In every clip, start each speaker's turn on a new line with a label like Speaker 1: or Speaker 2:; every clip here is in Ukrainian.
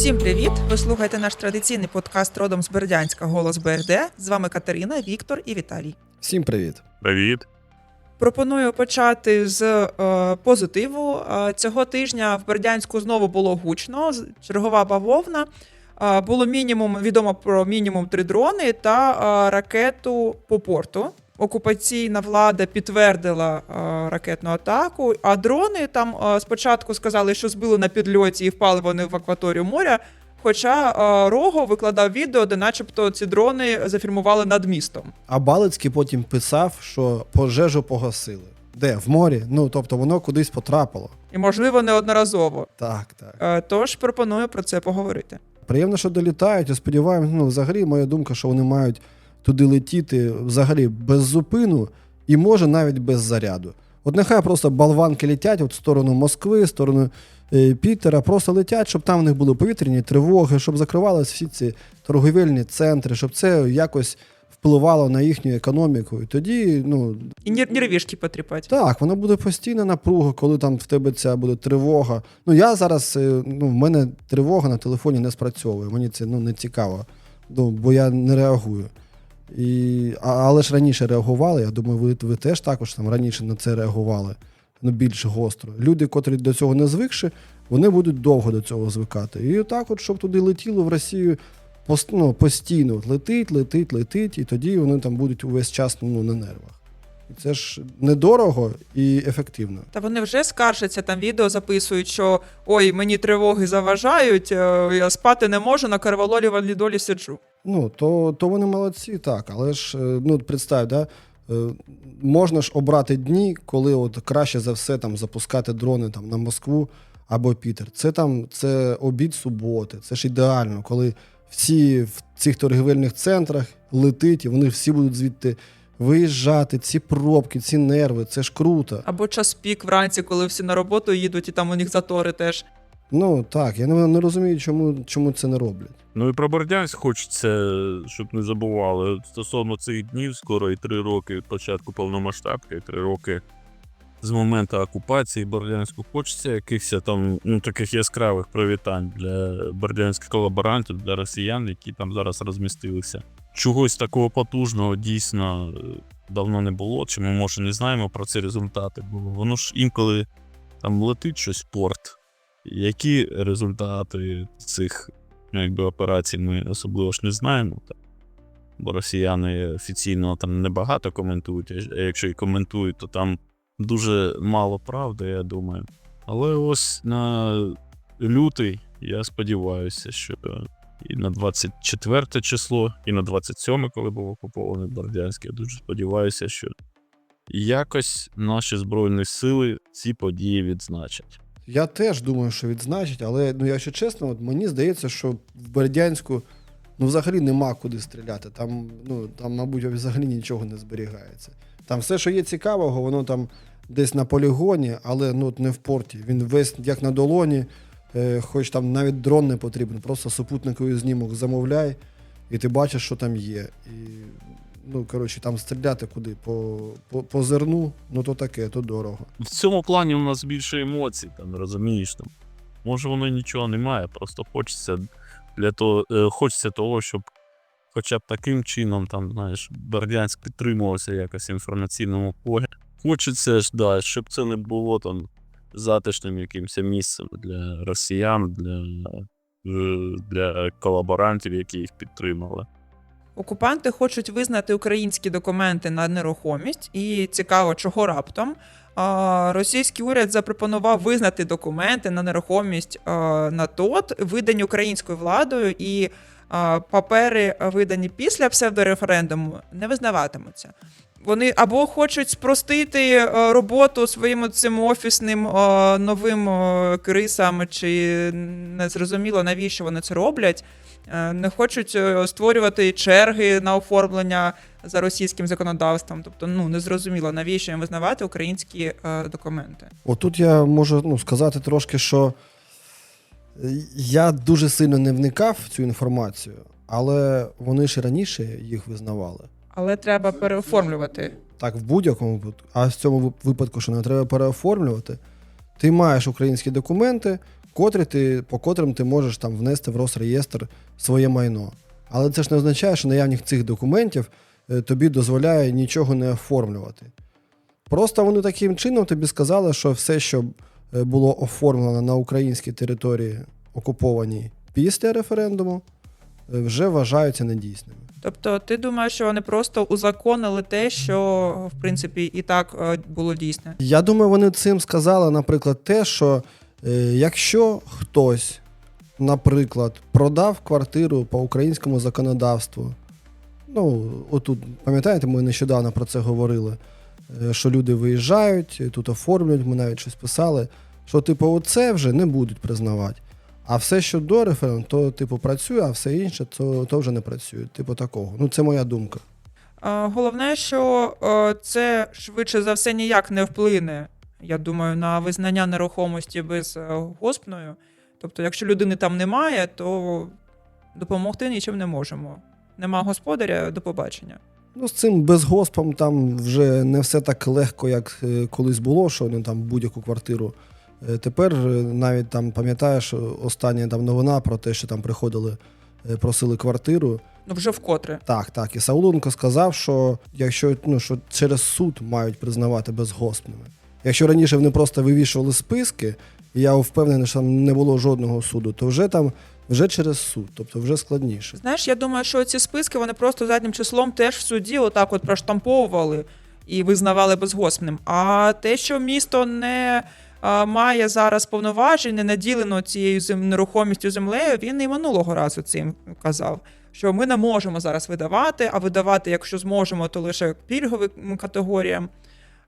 Speaker 1: Всім привіт! Ви слухаєте наш традиційний подкаст родом з Бердянська Голос БРД. З вами Катерина, Віктор і Віталій.
Speaker 2: Всім привіт.
Speaker 3: Привіт.
Speaker 1: Пропоную почати з е, позитиву. Е, цього тижня в Бердянську знову було гучно. Чергова бавовна. Е, було мінімум відомо про мінімум три дрони та е, ракету по порту. Окупаційна влада підтвердила е, ракетну атаку, а дрони там е, спочатку сказали, що збили на підльоті і впали вони в акваторію моря. Хоча е, Рого викладав відео, де, начебто, ці дрони зафільмували над містом.
Speaker 2: А Балицький потім писав, що пожежу погасили. Де? В морі? Ну тобто воно кудись потрапило.
Speaker 1: І, можливо, неодноразово.
Speaker 2: Так, так.
Speaker 1: Тож пропоную про це поговорити.
Speaker 2: Приємно, що долітають. Я сподіваюся, ну взагалі моя думка, що вони мають туди летіти взагалі без зупину і може навіть без заряду. От нехай просто болванки летять от в сторону Москви, в сторону е, Пітера, просто летять, щоб там в них були повітряні тривоги, щоб закривалися всі ці торговельні центри, щоб це якось впливало на їхню економіку. І тоді, ну,
Speaker 1: І нервішки потріпати.
Speaker 2: Так, воно буде постійна напруга, коли там в тебе ця буде тривога. Ну я зараз, е, ну, в мене тривога на телефоні не спрацьовує. Мені це ну, не цікаво, ну, бо я не реагую. І, але ж раніше реагували. Я думаю, ви, ви теж також там раніше на це реагували ну, більш гостро. Люди, котрі до цього не звикші, вони будуть довго до цього звикати. І отак, от, щоб туди летіло в Росію ну, постійно летить, летить, летить, і тоді вони там будуть увесь час ну, на нервах. І це ж недорого і ефективно.
Speaker 1: Та вони вже скаржаться, там відео записують, що ой, мені тривоги заважають, е, я спати не можу, на карвалолі валідолі сиджу.
Speaker 2: Ну, то, то вони молодці, так. Але ж, е, ну, представ, да, е, можна ж обрати дні, коли от краще за все там запускати дрони там, на Москву або Пітер. Це там це обід суботи, це ж ідеально, коли всі в цих торгівельних центрах летить, і вони всі будуть звідти виїжджати, ці пробки, ці нерви, це ж круто.
Speaker 1: Або час пік вранці, коли всі на роботу їдуть, і там у них затори теж.
Speaker 2: Ну так, я не, не розумію, чому, чому це не роблять.
Speaker 3: Ну і про Бердянськ хочеться, щоб не забували. Стосовно цих днів, скоро і три роки від початку повномасштабки, і три роки з моменту окупації Бердянську. Хочеться якихось там ну, таких яскравих привітань для бердянських колаборантів, для росіян, які там зараз розмістилися. Чогось такого потужного дійсно е, давно не було, чи ми може не знаємо про ці результати, бо воно ж інколи там летить щось в порт. Які результати цих ну, якби, операцій ми особливо ж не знаємо. Бо росіяни офіційно там небагато коментують, а якщо і коментують, то там дуже мало правди, я думаю. Але ось на лютий я сподіваюся, що і на 24 число, і на 27, коли був окупований Бердянськ, я дуже сподіваюся, що якось наші Збройні сили ці події відзначать.
Speaker 2: Я теж думаю, що відзначить, але ну, якщо чесно, от мені здається, що в Бердянську ну, взагалі нема куди стріляти. Там, ну, там, мабуть, взагалі нічого не зберігається. Там все, що є цікавого, воно там десь на полігоні, але ну, не в порті. Він весь як на долоні, хоч там навіть дрон не потрібен, просто супутниковий знімок замовляй, і ти бачиш, що там є. І, ну, коротше, там стріляти куди? По, по, по зерну, ну то таке, то дорого.
Speaker 3: в цьому плані у нас більше емоцій, там розумієш там. Може воно нічого немає, просто хочеться для того, е, хочеться того, щоб хоча б таким чином, там, знаєш, Бердянськ підтримувався якось інформаційному полі. Хочеться ж, да, щоб це не було там затишним якимось місцем для росіян, для, е, для колаборантів, які їх підтримали.
Speaker 1: Окупанти хочуть визнати українські документи на нерухомість, і цікаво, чого раптом. Російський уряд запропонував визнати документи на нерухомість на ТОТ, видані українською владою, і папери, видані після псевдореферендуму, не визнаватимуться. Вони або хочуть спростити е, роботу своїм цим офісним е, новим е, крисам, чи не зрозуміло, навіщо вони це роблять. Не хочуть створювати черги на оформлення за російським законодавством. Тобто, ну не зрозуміло, навіщо їм визнавати українські документи.
Speaker 2: Отут я можу ну, сказати трошки, що я дуже сильно не вникав в цю інформацію, але вони ж раніше їх визнавали.
Speaker 1: Але треба переоформлювати.
Speaker 2: Так, в будь-якому випадку, а в цьому випадку, що не треба переоформлювати, ти маєш українські документи, котрі ти, по котрим ти можеш там внести в Росреєстр своє майно. Але це ж не означає, що наявність цих документів е, тобі дозволяє нічого не оформлювати. Просто вони таким чином тобі сказали, що все, що е, було оформлено на українській території, окупованій після референдуму, е, вже вважаються недійсними.
Speaker 1: Тобто, ти думаєш, що вони просто узаконили те, що в принципі і так е, було дійсне?
Speaker 2: Я думаю, вони цим сказали, наприклад, те, що е, якщо хтось, наприклад, продав квартиру по українському законодавству, ну, отут, пам'ятаєте, ми нещодавно про це говорили, е, що люди виїжджають, тут оформлюють, ми навіть щось писали, що, типу, оце вже не будуть признавати. А все, що до референдуму, то, типу, працює, а все інше, то, то вже не працює. Типу такого. Ну, це моя думка.
Speaker 1: Е, Головне, що е, це швидше за все ніяк не вплине, я думаю, на визнання нерухомості без е, госпною. Тобто, якщо людини там немає, то допомогти нічим не можемо. Нема господаря, до побачення.
Speaker 2: Ну, з цим безгоспом там вже не все так легко, як е, колись було, що вони там будь-яку квартиру. Е, Тепер е, навіть там пам'ятаєш остання там новина про те, що там приходили, е, просили квартиру.
Speaker 1: Ну, вже вкотре.
Speaker 2: Так, так. І Сауленко сказав, що якщо ну, що через суд мають признавати безгоспними. Якщо раніше вони просто вивішували списки, і я впевнений, що там не було жодного суду, то вже там вже через суд, тобто вже складніше.
Speaker 1: Знаєш, я думаю, що ці списки вони просто заднім числом теж в суді отак от проштамповували і визнавали безгоспним. А те, що місто не має зараз повноважень, не наділено цією нерухомістю землею, він і минулого разу цим казав. Що ми не можемо зараз видавати, а видавати, якщо зможемо, то лише пільговим категоріям.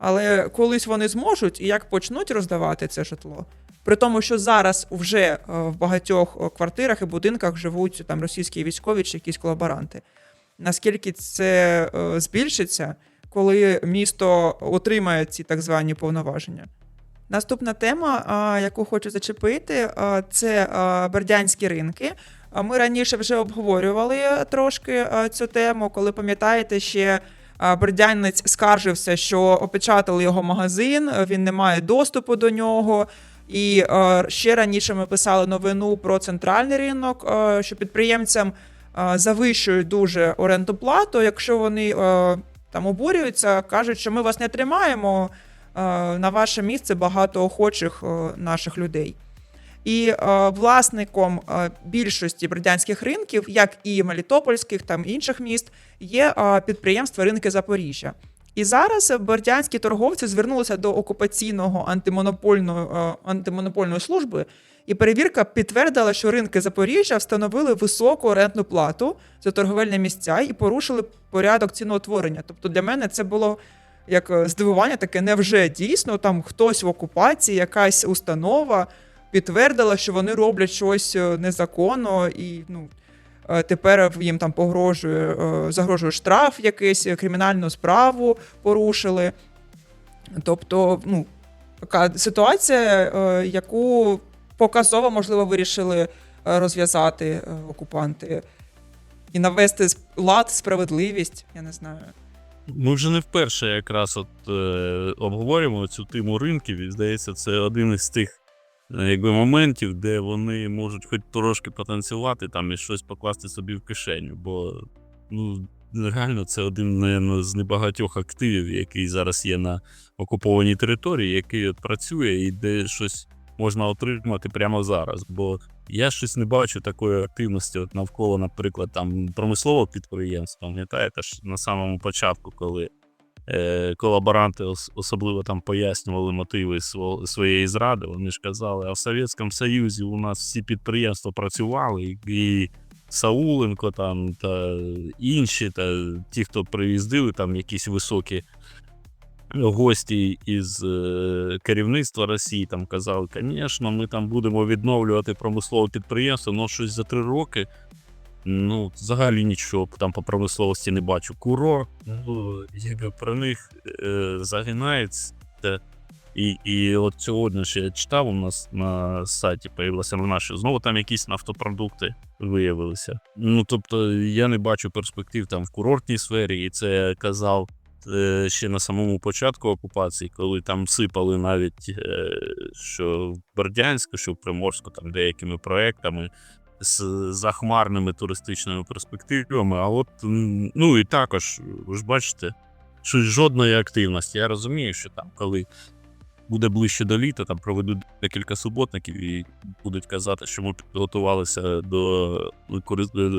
Speaker 1: Але колись вони зможуть і як почнуть роздавати це житло, при тому, що зараз вже е, в багатьох е, квартирах і будинках живуть там російські військові чи якісь колаборанти. Наскільки це е, збільшиться, коли місто отримає ці так звані повноваження? Наступна тема, яку хочу зачепити, це бердянські ринки. Ми раніше вже обговорювали трошки цю тему, коли пам'ятаєте, ще бердянець скаржився, що опечатали його магазин, він не має доступу до нього. І е, ще раніше ми писали новину про центральний ринок, е, що підприємцям е, завищують дуже оренду плату. Якщо вони е, там обурюються, кажуть, що ми вас не тримаємо. Е, На ваше місце багато охочих е, наших людей. І е, власником більшості бродянських ринків, як і Мелітопольських, там інших міст, є підприємство Ринки Запоріжжя. І зараз бердянські торговці звернулися до окупаційного антимонопольної, антимонопольної служби, і перевірка підтвердила, що ринки Запоріжжя встановили високу орендну плату за торговельні місця і порушили порядок ціноутворення. Тобто для мене це було як е, здивування, таке невже дійсно там хтось в окупації, якась установа підтвердила, що вони роблять щось е, незаконно і ну. е, Тепер їм там погрожує, загрожує штраф якийсь, кримінальну справу порушили. Тобто, ну, така ситуація, яку показово, можливо, вирішили розв'язати окупанти і навести лад, справедливість, я не знаю.
Speaker 3: Ми вже не вперше якраз от е, обговорюємо цю тему ринків, і здається, це один із тих е, якби, моментів, де вони можуть хоч трошки потанцювати там і щось покласти собі в кишеню. Бо ну, реально це один наверно, з небагатьох активів, який зараз є на окупованій території, який от працює і де щось можна отримати прямо зараз. Бо я щось не бачу такої активності от навколо, наприклад, там промислового підприємства. Пам'ятаєте ж на самому початку, коли е, колаборанти ос- особливо там пояснювали мотиви сво- своєї зради, вони ж казали, а в Совєтському Союзі у нас всі підприємства працювали, і Сауленко там та інші, та ті, хто приїздили, там якісь високі гості із е, керівництва Росії там казали, звісно, ми там будемо відновлювати промислове підприємство, але щось за три роки. Ну, взагалі нічого там по промисловості не бачу. Куро, ну, якби про них е, загинається. І, і от сьогодні ще я читав у нас на сайті появилася новина, що знову там якісь нафтопродукти виявилися. Ну тобто я не бачу перспектив там в курортній сфері, і це казав ще на самому початку окупації, коли там сипали навіть е, що в Бердянську, що в Приморську, там деякими проектами з захмарними туристичними перспективами. А от ну і також, ви ж бачите, що жодної активності. Я розумію, що там, коли буде ближче до літа, там проведуть декілька суботників і будуть казати, що ми підготувалися до,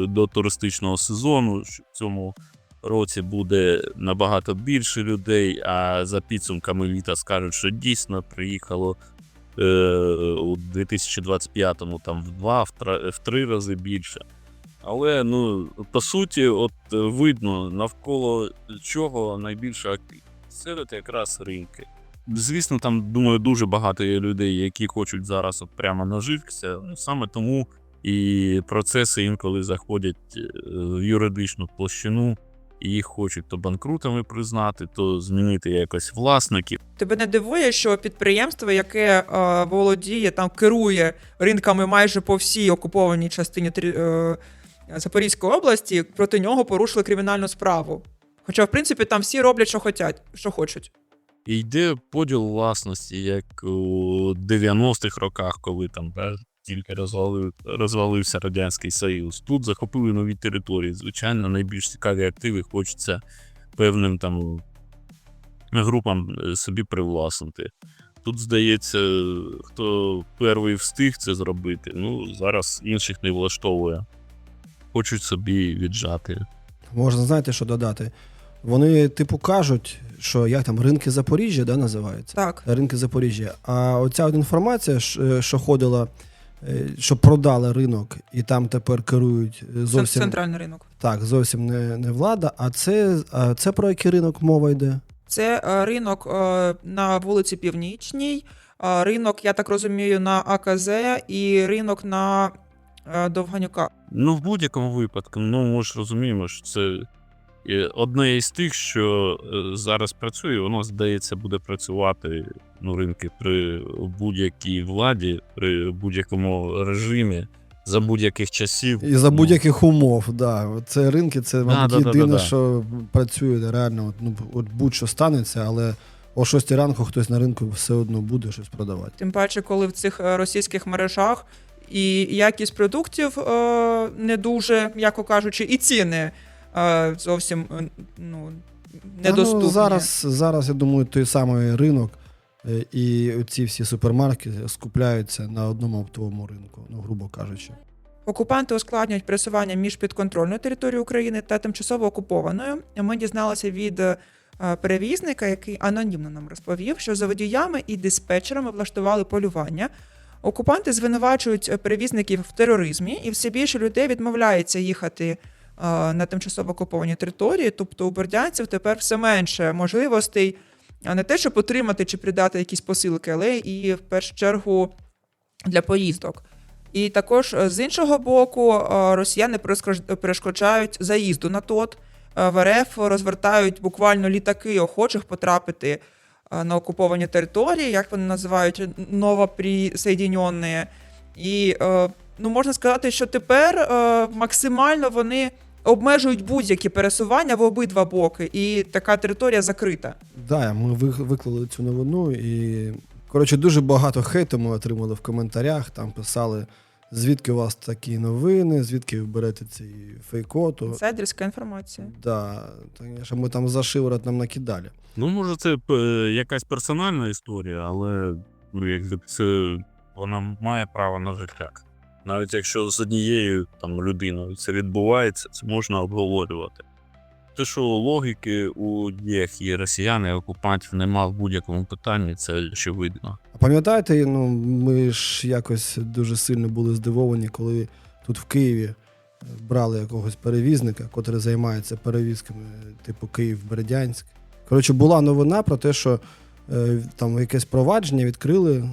Speaker 3: до туристичного сезону. Що в цьому році буде набагато більше людей, а за підсумками літа скажуть, що дійсно приїхало е, у 2025-му там в два, в, три рази більше. Але ну по суті, от е, видно навколо чого активність. Це якраз ринки. Звісно, там думаю, дуже багато є людей, які хочуть зараз от прямо наживитися. Ну, саме тому і процеси інколи заходять е, в юридичну площину, і їх хочуть то банкрутами признати, то змінити якось власників.
Speaker 1: Тебе не дивує, що підприємство, яке е, володіє там керує ринками майже по всій окупованій частині е, Запорізької області, проти нього порушили кримінальну справу. Хоча, в принципі, там всі роблять, що хочуть, що хочуть.
Speaker 3: І йде поділ власності, як у 90-х роках, коли там да, тільки розвалив, розвалився Радянський Союз. Тут захопили нові території. Звичайно, найбільш цікаві активи хочеться певним там групам е, собі привласнити. Тут, здається, хто перший встиг це зробити, ну зараз інших не влаштовує. Хочуть собі віджати.
Speaker 2: Можна, знаєте, що додати? Вони, типу, кажуть, що як там ринки Запоріжжя да, називаються?
Speaker 1: Так.
Speaker 2: Ринки Запоріжжя. А оця от інформація, е, що ходила, що продали ринок, і там тепер керують е, зовсім
Speaker 1: Центральний ринок.
Speaker 2: так, зовсім не, не влада. А це, а це про який ринок мова йде?
Speaker 1: Це е, ринок е, на вулиці Північній, е, ринок, я так розумію, на АКЗ і ринок на е, Довганюка.
Speaker 3: Ну, в будь-якому випадку, ну ми ж розуміємо, що це е, одне із тих, що е, зараз працює, воно здається буде працювати ну, ринки при будь-якій владі, при будь-якому режимі, за будь-яких часів.
Speaker 2: І за
Speaker 3: Ну,
Speaker 2: будь-яких умов, да. Це ринки, це, мабуть,
Speaker 3: да, да, да,
Speaker 2: єдине,
Speaker 3: да.
Speaker 2: що працює реально. От, ну, от будь-що станеться, але о 6 ранку хтось на ринку все одно буде щось продавати.
Speaker 1: Тим паче, коли в цих е, російських мережах і якість продуктів е, не дуже, м'яко кажучи, і ціни е, зовсім е, ну,
Speaker 2: Та,
Speaker 1: недоступні.
Speaker 2: Ну, зараз, зараз, я думаю, той самий ринок і ці всі супермаркети скупляються на одному оптовому ринку, ну, грубо кажучи.
Speaker 1: Окупанти ускладнюють пересування між підконтрольною територією України та тимчасово окупованою. Ми дізналися від е, перевізника, який анонімно нам розповів, що за водіями і диспетчерами влаштували полювання. Окупанти звинувачують е, перевізників в тероризмі, і все більше людей відмовляється їхати е, на тимчасово окуповані території. Тобто у бердянців тепер все менше можливостей а не те, щоб отримати чи придати якісь посилки, але і в першу чергу для поїздок. І також е, з іншого боку, е, росіяни перешкоджають заїзду на ТОТ. Е, В РФ розвертають буквально літаки охочих потрапити на окуповані території, як вони називають, новоприсоєдінені. І ну, можна сказати, що тепер максимально вони обмежують будь-які пересування в обидва боки, і така територія закрита.
Speaker 2: Да, ми виклали цю новину і. Коротше, дуже багато хейту ми отримали в коментарях. Там писали, звідки у вас такі новини, звідки ви берете ці фейкоту.
Speaker 1: Інсайдерська інформація.
Speaker 2: Да, так, що ми там за шиворот нам накидали.
Speaker 3: Ну, може, це е, якась персональна історія, але ну, якби це вона має право на життя. Навіть якщо з однією там людиною це відбувається, це можна обговорювати. Те, що логіки у діях і росіян, і окупантів нема в будь-якому питанні, це очевидно.
Speaker 2: А пам'ятаєте, ну ми ж якось дуже сильно були здивовані, коли тут в Києві е, брали якогось перевізника, котрий займається перевізками, типу Київ-Бердянськ. Коротше, була новина про те, що е, там якесь провадження відкрили е,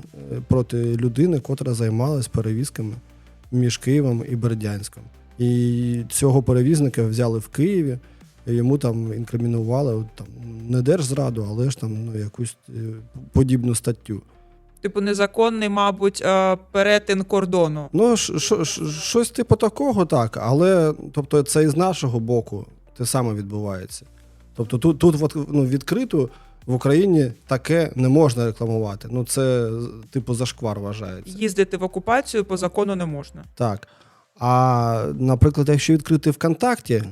Speaker 2: проти людини, котра займалась перевізками між Києвом і Бердянськом. І цього перевізника взяли в Києві. і Йому там інкримінували от, там, не держзраду, але ж там ну, якусь е, подібну статтю.
Speaker 1: Типу, незаконний, мабуть, е, перетин кордону.
Speaker 2: Ну, щось типу такого, так, але тобто це і з нашого боку те саме відбувається. Тобто тут, тут ну, відкрито в Україні таке не можна рекламувати. Ну це типу зашквар вважається.
Speaker 1: Їздити в окупацію по закону не можна.
Speaker 2: Так. А, наприклад, якщо відкрити ВКонтакті,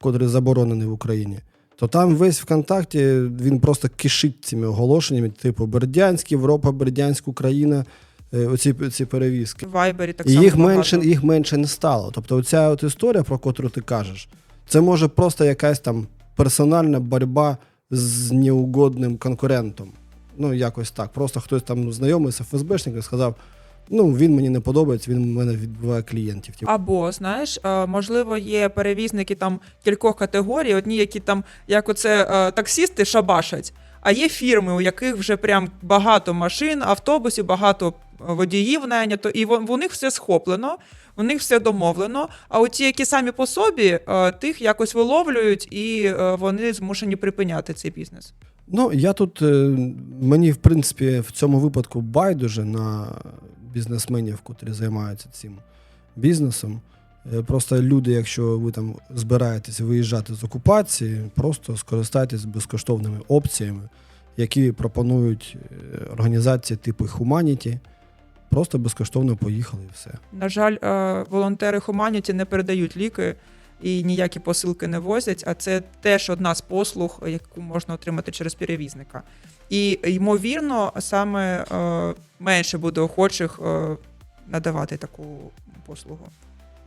Speaker 2: котрий заборонений в Україні, то там весь ВКонтакті він просто кишить цими оголошеннями, типу Бердянськ, Європа, Бердянськ, Україна, е, оці ці перевізки.
Speaker 1: В Вайбері так
Speaker 2: І
Speaker 1: само.
Speaker 2: їх менше, їх менше не стало. Тобто, оця от історія, про котру ти кажеш, це може просто якась там персональна боротьба з неугодним конкурентом. Ну, якось так. Просто хтось там знайомий з ФСБшником сказав: ну, він мені не подобається, він в мене відбиває клієнтів. Типу,
Speaker 1: Або знаєш, е, можливо, є перевізники там кількох категорій, одні, які там, як оце е, таксісти шабашать, а є фірми, у яких вже прям багато машин, автобусів, багато е, водіїв найнято, і у них все схоплено, у них все домовлено. А оті, які самі по собі, е, тих якось виловлюють, і е, вони змушені припиняти цей бізнес.
Speaker 2: Ну, я тут, мені, в принципі, в цьому випадку байдуже на бізнесменів, котрі займаються цим бізнесом. Е, Просто люди, якщо ви там збираєтесь виїжджати з окупації, просто скористайтесь безкоштовними опціями, які пропонують е, організації типу Humanity. Просто безкоштовно поїхали і все.
Speaker 1: На жаль, е, волонтери Humanity не передають ліки і ніякі посилки не возять, а це теж одна з послуг, яку можна отримати через перевізника. І ймовірно, саме менше буде охочих надавати таку послугу.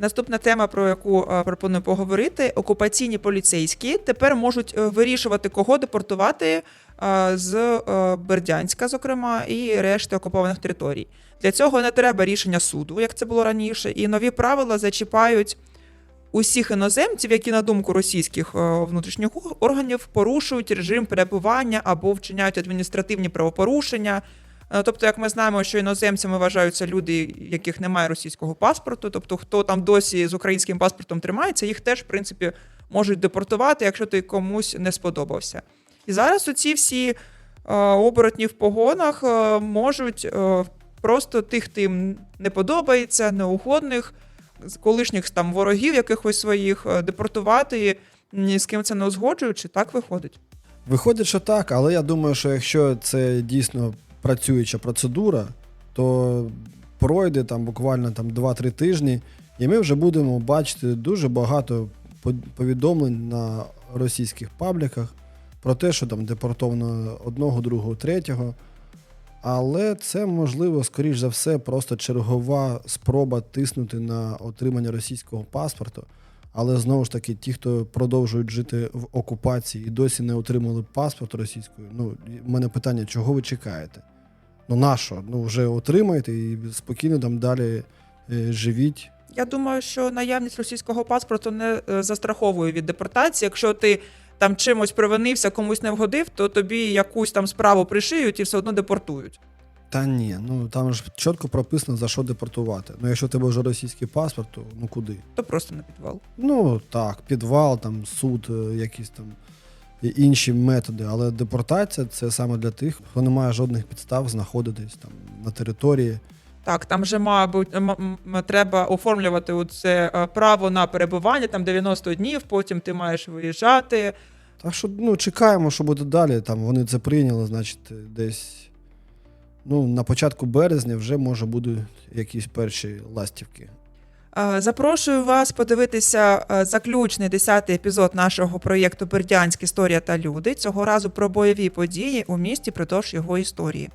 Speaker 1: Наступна тема, про яку е, пропоную поговорити: окупаційні поліцейські тепер можуть е, вирішувати, кого депортувати е, з Бердянська, зокрема, і решти окупованих територій. Для цього не треба рішення суду, як це було раніше, і нові правила зачіпають усіх іноземців, які, на думку російських внутрішніх органів, порушують режим перебування або вчиняють адміністративні правопорушення. Е, Тобто, як ми знаємо, що іноземцями вважаються люди, яких немає російського паспорту, тобто хто там досі з українським паспортом тримається, їх теж, в принципі, можуть депортувати, якщо ти комусь не сподобався. І зараз оці всі е, оборотні в погонах е, можуть просто тих, їм не подобається, неугодних, колишніх там ворогів якихось своїх депортувати, ні з ким це не узгоджуючи, так виходить.
Speaker 2: Виходить, що так, але я думаю, що якщо це дійсно працююча процедура, то пройде там буквально там 2-3 тижні, і ми вже будемо бачити дуже багато повідомлень на російських пабліках про те, що там депортовано одного, другого, третього. Але це можливо, скоріш за все, просто чергова спроба тиснути на отримання російського паспорту. Але знову ж таки, ті, хто продовжують жити в окупації і досі не отримали паспорт російською, ну, в мене питання, чого ви чекаєте? Ну нащо? Ну вже отримайте і спокійно там далі е, живіть.
Speaker 1: Я думаю, що наявність російського паспорту не е, застраховує від депортації. Якщо ти там чимось привинився, комусь не вгодив, то тобі якусь там справу пришиють і все одно депортують.
Speaker 2: Та ні, ну там ж чітко прописано за що депортувати. Ну, якщо у тебе вже російський паспорт, то ну куди?
Speaker 1: То просто на підвал.
Speaker 2: Ну так, підвал, там суд, е, якісь там інші методи. Але депортація це саме для тих, хто не має жодних підстав знаходитись там на території.
Speaker 1: Так, там же, мабуть, треба оформлювати це е, право на перебування там 90 днів, потім ти маєш виїжджати.
Speaker 2: Так що ну, чекаємо, що буде далі. Там вони це прийняли, значить, десь ну, на початку березня вже може будуть якісь перші ластівки.
Speaker 1: Запрошую вас подивитися заключний 10-й епізод нашого проєкту Бердянськ історія та люди. Цього разу про бойові події у місті продовж його історії.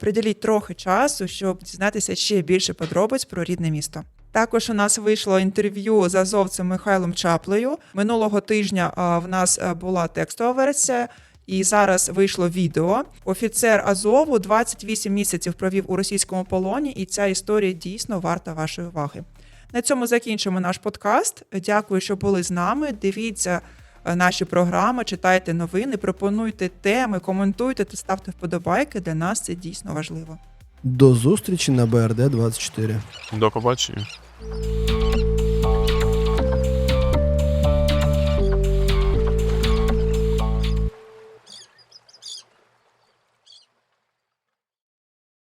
Speaker 1: Приділіть трохи часу, щоб дізнатися ще більше подробиць про рідне місто. Також у нас вийшло інтерв'ю з азовцем Михайлом Чаплею. Минулого тижня в нас була текстова версія. І зараз вийшло відео. Офіцер Азову 28 місяців провів у російському полоні, і ця історія дійсно варта вашої уваги. На цьому закінчимо наш подкаст. Дякую, що були з нами. Дивіться е, наші програми, читайте новини, пропонуйте теми, коментуйте та ставте вподобайки. Для нас це дійсно важливо.
Speaker 2: До зустрічі на БРД 24.
Speaker 3: До побачення.